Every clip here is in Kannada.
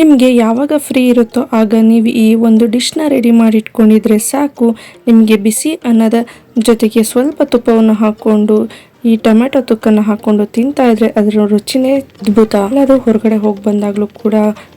ನಿಮಗೆ ಯಾವಾಗ ಫ್ರೀ ಇರುತ್ತೋ ಆಗ ನೀವು ಈ ಒಂದು ಡಿಶ್ನ ರೆಡಿ ಮಾಡಿಟ್ಕೊಂಡಿದ್ರೆ ಸಾಕು. ನಿಮಗೆ ಬಿಸಿ ಅನ್ನದ ಜೊತೆಗೆ ಸ್ವಲ್ಪ ತುಪ್ಪವನ್ನು ಹಾಕ್ಕೊಂಡು, ಈ ಟೊಮೆಟೊ ತುಕ್ಕನ್ನು ಹಾಕ್ಕೊಂಡು ತಿಂತಾ ಇದ್ರೆ ಅದರ ರುಚಿನೇ ಅದ್ಭುತ. ಎಲ್ಲಾದ್ರೂ ಹೊರಗಡೆ ಹೋಗಿ ಬಂದಾಗಲೂ ಕೂಡ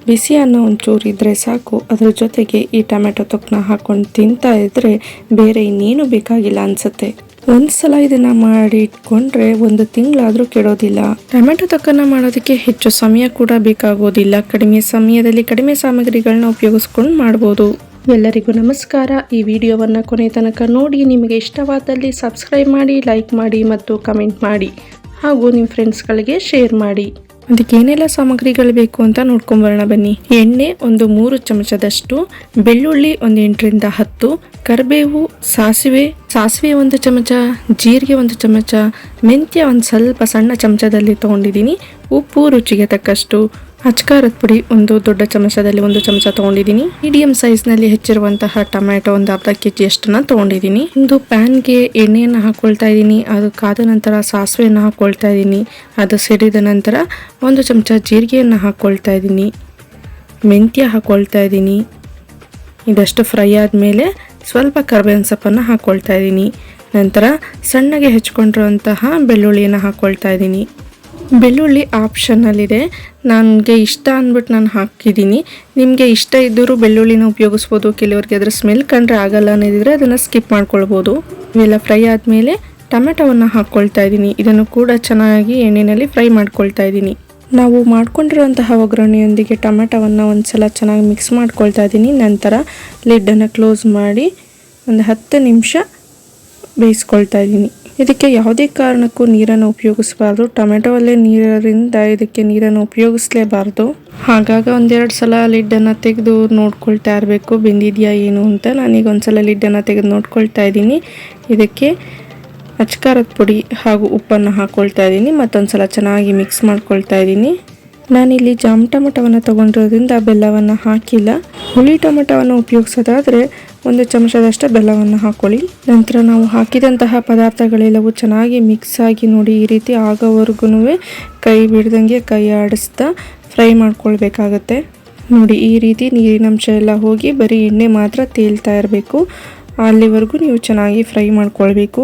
ಬಿಸಿ ಅನ್ನ ಒಂಚೂರು ಇದ್ರೆ ಸಾಕು. ಅದರ ಜೊತೆಗೆ ಈ ಟೊಮೆಟೊ ತುಕ್ಕನ್ನ ಹಾಕೊಂಡು ತಿಂತಾ ಇದ್ರೆ ಬೇರೆ ಇನ್ನೇನು ಬೇಕಾಗಿಲ್ಲ ಅನ್ಸುತ್ತೆ. ಒಂದ್ಸಲ ಇದನ್ನ ಮಾಡಿ ಇಟ್ಕೊಂಡ್ರೆ ಒಂದು ತಿಂಗಳಾದ್ರೂ ಕೆಡೋದಿಲ್ಲ. ಟೊಮೆಟೊ ತಕ್ಕನ ಮಾಡೋದಕ್ಕೆ ಹೆಚ್ಚು ಸಮಯ ಕೂಡ ಬೇಕಾಗೋದಿಲ್ಲ. ಕಡಿಮೆ ಸಮಯದಲ್ಲಿ ಕಡಿಮೆ ಸಾಮಗ್ರಿಗಳನ್ನ ಉಪಯೋಗಿಸ್ಕೊಂಡು ಮಾಡ್ಬೋದು. ಎಲ್ಲರಿಗೂ ನಮಸ್ಕಾರ. ಈ ವಿಡಿಯೋವನ್ನು ಕೊನೆ ತನಕ ನೋಡಿ, ನಿಮಗೆ ಇಷ್ಟವಾದಲ್ಲಿ ಸಬ್ಸ್ಕ್ರೈಬ್ ಮಾಡಿ ಲೈಕ್ ಮಾಡಿ ಮತ್ತು ಕಮೆಂಟ್ ಮಾಡಿ. ಹಾಗೂ ನಿಮ್ಮ ಫ್ರೆಂಡ್ಸ್ಗಳಿಗೆ ಶೇರ್ ಮಾಡಿ. ಅದಕ್ಕೆ ಏನೆಲ್ಲ ಸಾಮಗ್ರಿಗಳು ಬೇಕು ಅಂತ ನೋಡ್ಕೊಂಬರೋಣ ಬನ್ನಿ. ಎಣ್ಣೆ ಒಂದು ಮೂರು ಚಮಚದಷ್ಟು, ಬೆಳ್ಳುಳ್ಳಿ ಒಂದು ಎಂಟರಿಂದ ಹತ್ತು, ಕರಿಬೇವು, ಸಾಸಿವೆ ಸಾಸಿವೆ ಒಂದು ಚಮಚ, ಜೀರಿಗೆ ಒಂದು ಚಮಚ, ಮೆಂತ್ಯ ಒಂದು ಸ್ವಲ್ಪ ಸಣ್ಣ ಚಮಚದಲ್ಲಿ ತೊಗೊಂಡಿದ್ದೀನಿ. ಉಪ್ಪು ರುಚಿಗೆ ತಕ್ಕಷ್ಟು. ಅಚ್ಕಾರದ ಪುಡಿ ಒಂದು ದೊಡ್ಡ ಚಮಚದಲ್ಲಿ ಒಂದು ಚಮಚ ತಗೊಂಡಿದ್ದೀನಿ. ಮೀಡಿಯಂ ಸೈಜ್ನಲ್ಲಿ ಹೆಚ್ಚಿರುವಂತಹ ಟೊಮ್ಯಾಟೊ ಒಂದು ಅರ್ಧ ಕೆ ಜಿ ಅಷ್ಟನ್ನ ತೊಗೊಂಡಿದ್ದೀನಿ. ಒಂದು ಪ್ಯಾನ್ಗೆ ಎಣ್ಣೆಯನ್ನು ಹಾಕೊಳ್ತಾ ಇದ್ದೀನಿ. ಅದು ಕಾದ ನಂತರ ಸಾಸಿವೆಯನ್ನು ಹಾಕೊಳ್ತಾ ಇದ್ದೀನಿ. ಅದು ಸಿಡಿದ ನಂತರ ಒಂದು ಚಮಚ ಜೀರಿಗೆಯನ್ನು ಹಾಕೊಳ್ತಾ ಇದ್ದೀನಿ. ಮೆಂತ್ಯ ಹಾಕೊಳ್ತಾ ಇದ್ದೀನಿ. ಇದಷ್ಟು ಫ್ರೈ ಆದಮೇಲೆ ಸ್ವಲ್ಪ ಕರ್ಬೇವಿನ ಸೊಪ್ಪನ್ನು ಹಾಕ್ಕೊಳ್ತಾ ಇದ್ದೀನಿ. ನಂತರ ಸಣ್ಣಗೆ ಹೆಚ್ಕೊಂಡಿರುವಂತಹ ಬೆಳ್ಳುಳ್ಳಿಯನ್ನು ಹಾಕ್ಕೊಳ್ತಾ ಇದ್ದೀನಿ. ಬೆಳ್ಳುಳ್ಳಿ ಆಪ್ಷನಲ್ಲಿದೆ. ನನಗೆ ಇಷ್ಟ ಅಂದ್ಬಿಟ್ಟು ನಾನು ಹಾಕಿದ್ದೀನಿ. ನಿಮಗೆ ಇಷ್ಟ ಇದ್ದರೂ ಬೆಳ್ಳುಳ್ಳಿನ ಉಪಯೋಗಿಸ್ಬೋದು. ಕೆಲವರಿಗೆ ಅದರ ಸ್ಮೆಲ್ ಕಂಡ್ರೆ ಆಗಲ್ಲ ಅನ್ನೋದಿದ್ರೆ ಅದನ್ನು ಸ್ಕಿಪ್ ಮಾಡ್ಕೊಳ್ಬೋದು. ಇವೆಲ್ಲ ಫ್ರೈ ಆದಮೇಲೆ ಟೊಮೆಟೊವನ್ನು ಹಾಕ್ಕೊಳ್ತಾ ಇದ್ದೀನಿ. ಇದನ್ನು ಕೂಡ ಚೆನ್ನಾಗಿ ಎಣ್ಣೆಯಲ್ಲಿ ಫ್ರೈ ಮಾಡ್ಕೊಳ್ತಾ ಇದ್ದೀನಿ. ನಾವು ಮಾಡ್ಕೊಂಡಿರುವಂತಹ ಒಗ್ಗರಣೆಯೊಂದಿಗೆ ಟೊಮೆಟೊವನ್ನು ಒಂದು ಸಲ ಚೆನ್ನಾಗಿ ಮಿಕ್ಸ್ ಮಾಡ್ಕೊಳ್ತಾ ಇದ್ದೀನಿ. ನಂತರ ಲಿಡ್ಡನ್ನು ಕ್ಲೋಸ್ ಮಾಡಿ ಒಂದು ಹತ್ತು ನಿಮಿಷ ಬೇಯಿಸ್ಕೊಳ್ತಾ ಇದ್ದೀನಿ. ಇದಕ್ಕೆ ಯಾವುದೇ ಕಾರಣಕ್ಕೂ ನೀರನ್ನು ಉಪಯೋಗಿಸಬಾರ್ದು. ಟೊಮೆಟೊವಲ್ಲೇ ನೀರರಿಂದ ಇದಕ್ಕೆ ನೀರನ್ನು ಉಪಯೋಗಿಸ್ಲೇಬಾರ್ದು. ಹಾಗಾಗ ಒಂದೆರಡು ಸಲ ಲಿಡ್ಡನ್ನು ತೆಗೆದು ನೋಡ್ಕೊಳ್ತಾ ಇರಬೇಕು. ಬೆಂದಿದೆಯಾ ಏನು ಅಂತ ನಾನೀಗ ಒಂದ್ಸಲ ಲಿಡ್ಡನ್ನು ತೆಗೆದು ನೋಡ್ಕೊಳ್ತಾ ಇದ್ದೀನಿ. ಇದಕ್ಕೆ ಅಚ್ಕಾರದ ಪುಡಿ ಹಾಗೂ ಉಪ್ಪನ್ನು ಹಾಕ್ಕೊಳ್ತಾ ಇದ್ದೀನಿ. ಮತ್ತೊಂದು ಸಲ ಚೆನ್ನಾಗಿ ಮಿಕ್ಸ್ ಮಾಡ್ಕೊಳ್ತಾ ಇದ್ದೀನಿ. ನಾನಿಲ್ಲಿ ಜಾಮ್ ಟೊಮೆಟೊವನ್ನು ತೊಗೊಂಡಿರೋದ್ರಿಂದ ಬೆಲ್ಲವನ್ನು ಹಾಕಿಲ್ಲ. ಹುಳಿ ಟೊಮೆಟೊವನ್ನು ಉಪಯೋಗಿಸೋದಾದರೆ ಒಂದು ಚಮಚದಷ್ಟು ಬೆಲ್ಲವನ್ನು ಹಾಕೊಳ್ಳಿ. ನಂತರ ನಾವು ಹಾಕಿದಂತಹ ಪದಾರ್ಥಗಳೆಲ್ಲವೂ ಚೆನ್ನಾಗಿ ಮಿಕ್ಸ್ ಆಗಿ ನೋಡಿ ಈ ರೀತಿ ಆಗೋವರೆಗೂ ಕೈ ಬಿಡ್ದಂಗೆ ಕೈ ಆಡಿಸ್ತಾ ಫ್ರೈ ಮಾಡ್ಕೊಳ್ಬೇಕಾಗತ್ತೆ. ನೋಡಿ ಈ ರೀತಿ ನೀರಿನಂಶ ಎಲ್ಲ ಹೋಗಿ ಬರೀ ಎಣ್ಣೆ ಮಾತ್ರ ತೇಲ್ತಾ ಇರಬೇಕು. ಅಲ್ಲಿವರೆಗೂ ನೀವು ಚೆನ್ನಾಗಿ ಫ್ರೈ ಮಾಡ್ಕೊಳ್ಬೇಕು.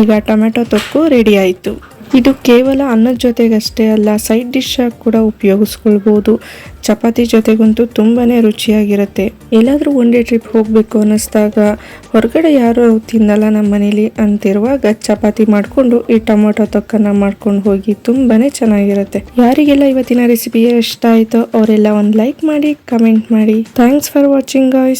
ಈಗ ಟೊಮೆಟೊ ತೊಕ್ಕು ರೆಡಿ ಆಯಿತು. ಇದು ಕೇವಲ ಅನ್ನದ ಜೊತೆಗಷ್ಟೇ ಅಲ್ಲ ಸೈಡ್ ಡಿಶ್ ಆಗಿ ಕೂಡ ಉಪಯೋಗಿಸ್ಕೊಳ್ಬೋದು. ಚಪಾತಿ ಜೊತೆಗಂತೂ ತುಂಬಾ ರುಚಿಯಾಗಿರುತ್ತೆ. ಎಲ್ಲಾದರೂ ಒನ್ ಡೇ ಟ್ರಿಪ್ ಹೋಗಬೇಕು ಅನ್ನಿಸ್ದಾಗ ಹೊರಗಡೆ ಯಾರು ತಿನ್ನಲ್ಲ ನಮ್ಮ ಮನೇಲಿ ಅಂತಿರುವಾಗ ಚಪಾತಿ ಮಾಡಿಕೊಂಡು ಈ ಟೊಮೊಟೊ ತೊಕ್ಕನ್ನು ಮಾಡ್ಕೊಂಡು ಹೋಗಿ ತುಂಬಾ ಚೆನ್ನಾಗಿರುತ್ತೆ. ಯಾರಿಗೆಲ್ಲ ಇವತ್ತಿನ ರೆಸಿಪಿ ಇಷ್ಟ ಆಯಿತೋ ಅವರೆಲ್ಲ ಒಂದು ಲೈಕ್ ಮಾಡಿ ಕಮೆಂಟ್ ಮಾಡಿ. Thanks for watching guys